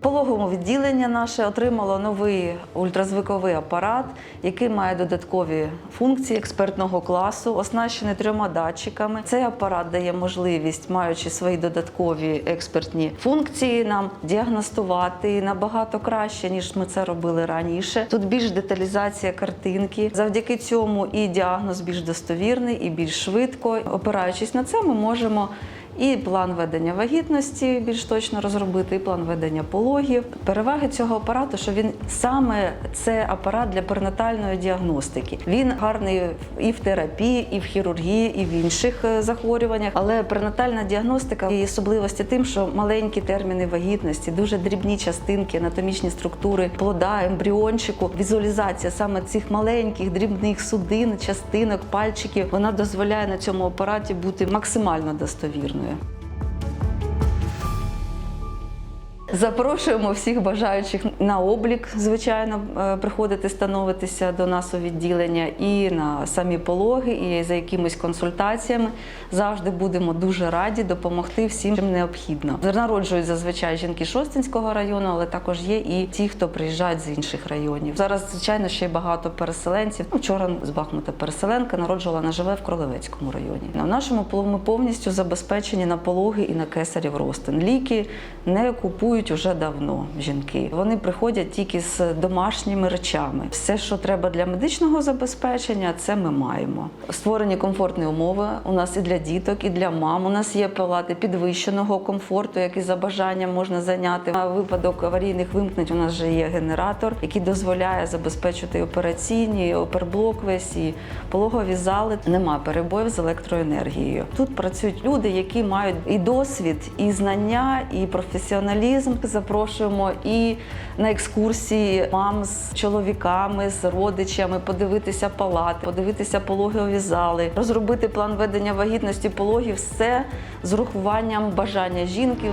Пологовому відділення наше отримало новий ультразвуковий апарат, який має додаткові функції експертного класу, оснащений трьома датчиками. Цей апарат дає можливість, маючи свої додаткові експертні функції, нам діагностувати набагато краще, ніж ми це робили раніше. Тут більш деталізація картинки. Завдяки цьому і діагноз більш достовірний, і більш швидко. Опираючись на це, ми можемо і план ведення вагітності більш точно розробити, і план ведення пологів. Переваги цього апарату, що він саме це апарат для перинатальної діагностики. Він гарний і в терапії, і в хірургії, і в інших е, захворюваннях. Але перинатальна діагностика і особливості тим, що маленькі терміни вагітності, дуже дрібні частинки, анатомічні структури плода, ембріончику, візуалізація саме цих маленьких дрібних судин, частинок, пальчиків, вона дозволяє на цьому апараті бути максимально достовірною допомоги. Запрошуємо всіх бажаючих на облік, звичайно, е, приходити, становитися до нас у відділення і на самі пологи, і за якимись консультаціями. Завжди будемо дуже раді допомогти всім, чим необхідно. Народжують зазвичай жінки Шостинського району, але також є і ті, хто приїжджають з інших районів. Зараз, звичайно, ще багато переселенців. Ну, Вчора з Бахмута переселенка народжувала вона живе в Кролевецькому районі. На нашому ми повністю забезпечені на пологи і на кесарів ростин. Ліки не купують уже давно жінки. Вони приходять тільки з домашніми речами. Все, що треба для медичного забезпечення, це ми маємо. Створені комфортні умови у нас і для діток, і для мам. У нас є палати підвищеного комфорту, які за бажанням можна зайняти. На випадок аварійних вимкнень у нас вже є генератор, який дозволяє забезпечити операційні, оперблок весь і пологові зали. Нема перебоїв з електроенергією. Тут працюють люди, які мають і досвід, і знання, і професіоналізм. Запрошуємо і на екскурсії мам з чоловіками, з родичами, подивитися палати, подивитися пологові зали, розробити план ведення вагітності пологів, все з урахуванням бажання жінки.